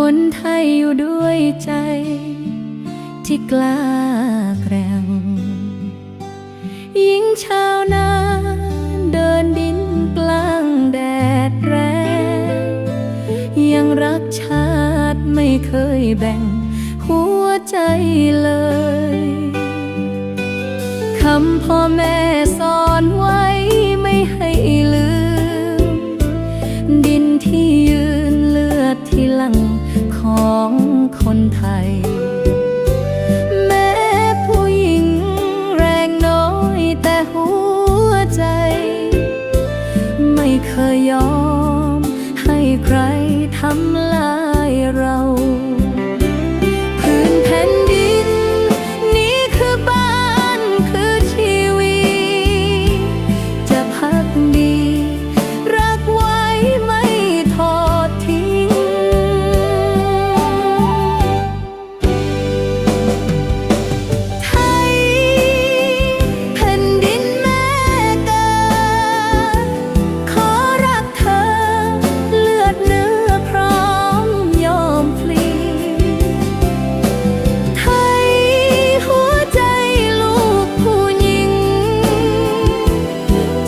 คนไทยอยู่ด้วยใจ ที่กล้าแกร่งหญิงชาวนาเดินดินกลางแดดแรงยังรักชาติไม่เคยแบ่งหัวใจเลยคำพ่อแม่สอนไว้ไม่ให้ลืม ดินที่ยืนเลือดที่ลัง ของคนไทย แม้ผู้หญิงแรงน้อยแต่หัวใจ ไม่เคยยอมให้ใครทำ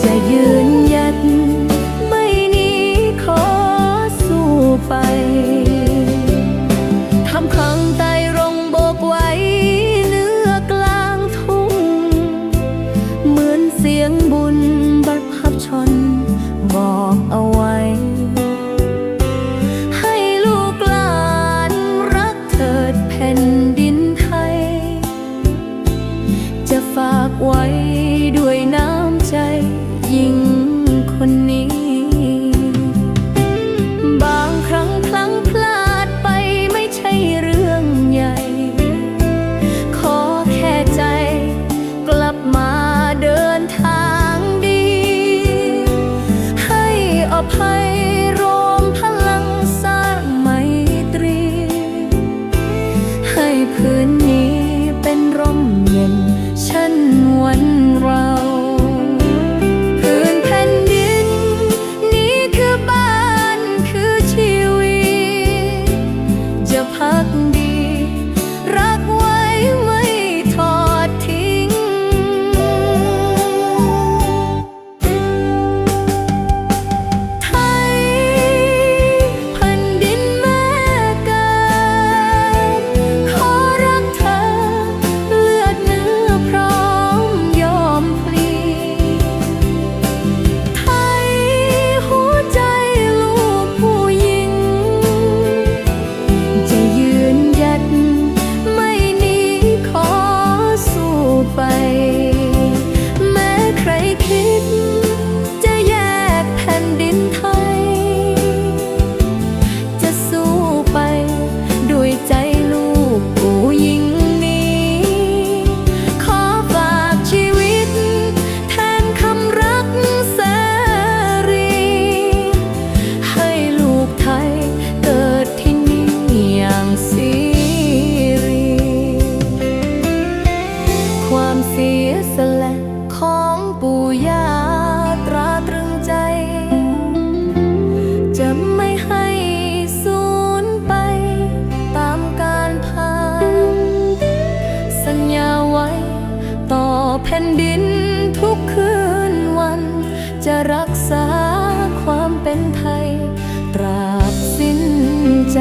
จะยืนยัน ไม่หนีขอสู้ไป 和你 ญญาไว้ ต่อแผ่นดินทุกคืนวัน จะรักษาความเป็นไทย ตราบสิ้นใจ